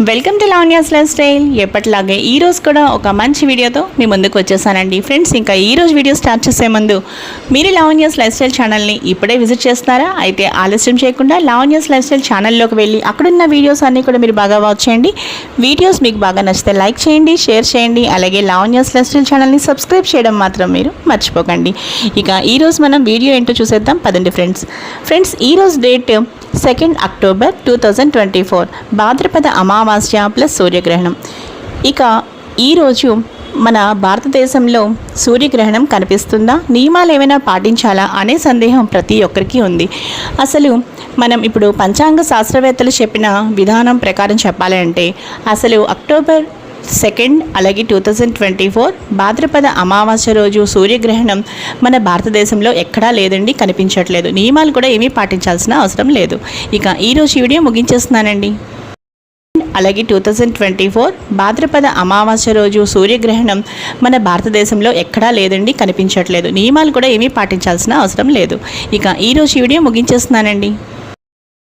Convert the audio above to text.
Welcome to Lavanya's lifestyle ఎప్పటిలాగే ఈరోజు కూడా ఒక మంచి వీడియోతో మీ ముందుకు వచ్చేసానండి. ఫ్రెండ్స్ ఇంకా ఈరోజు వీడియో స్టార్ట్ చేసే ముందు మీరు లావణ్యాస్ లైఫ్ స్టైల్ ఛానల్ని ఇప్పుడే విజిట్ చేస్తారా అయితే ఆలస్యం చేయకుండా లావణ్యాస్ లైఫ్ స్టైల్ ఛానల్లోకి వెళ్ళి అక్కడున్న వీడియోస్ అన్నీ కూడా మీరు బాగా వాచ్ చేయండి. వీడియోస్ మీకు బాగా నచ్చితే లైక్ చేయండి షేర్ చేయండి. అలాగే లావణ్యాస్ లైఫ్ స్టైల్ ఛానల్ని సబ్స్క్రైబ్ చేయడం మాత్రం మీరు మర్చిపోకండి. ఇక ఈరోజు మనం వీడియో ఏంటో చూసేద్దాం. పదండి ఫ్రెండ్స్ ఫ్రెండ్స్ ఈరోజు date second October two thousand twenty four Bhadrapada Amavasya plus సూర్యగ్రహణం. ఇక ఈరోజు మన భారతదేశంలో సూర్యగ్రహణం కనిపిస్తుందా? నియమాలు ఏమైనా పాటించాలా అనే సందేహం ప్రతి ఒక్కరికి ఉంది. అసలు మనం ఇప్పుడు పంచాంగ శాస్త్రవేత్తలు చెప్పిన విధానం ప్రకారం చెప్పాలంటే అసలు అక్టోబర్ సెకండ్ అలాగే two thousand twenty four Bhadrapada Amavasya రోజు సూర్యగ్రహణం మన భారతదేశంలో ఎక్కడా లేదండి కనిపించట్లేదు. నియమాలు కూడా ఏమీ పాటించాల్సిన అవసరం లేదు. ఇక ఈరోజు ఈ వీడియో ముగించేస్తున్నానండి. అలాగే two thousand twenty four Bhadrapada Amavasya రోజు సూర్యగ్రహణం మన భారతదేశంలో ఎక్కడా లేదండి కనిపించట్లేదు. నియమాలు కూడా ఏమీ పాటించాల్సిన అవసరం లేదు. ఇక ఈరోజు ఈ వీడియో ముగించేస్తున్నానండి.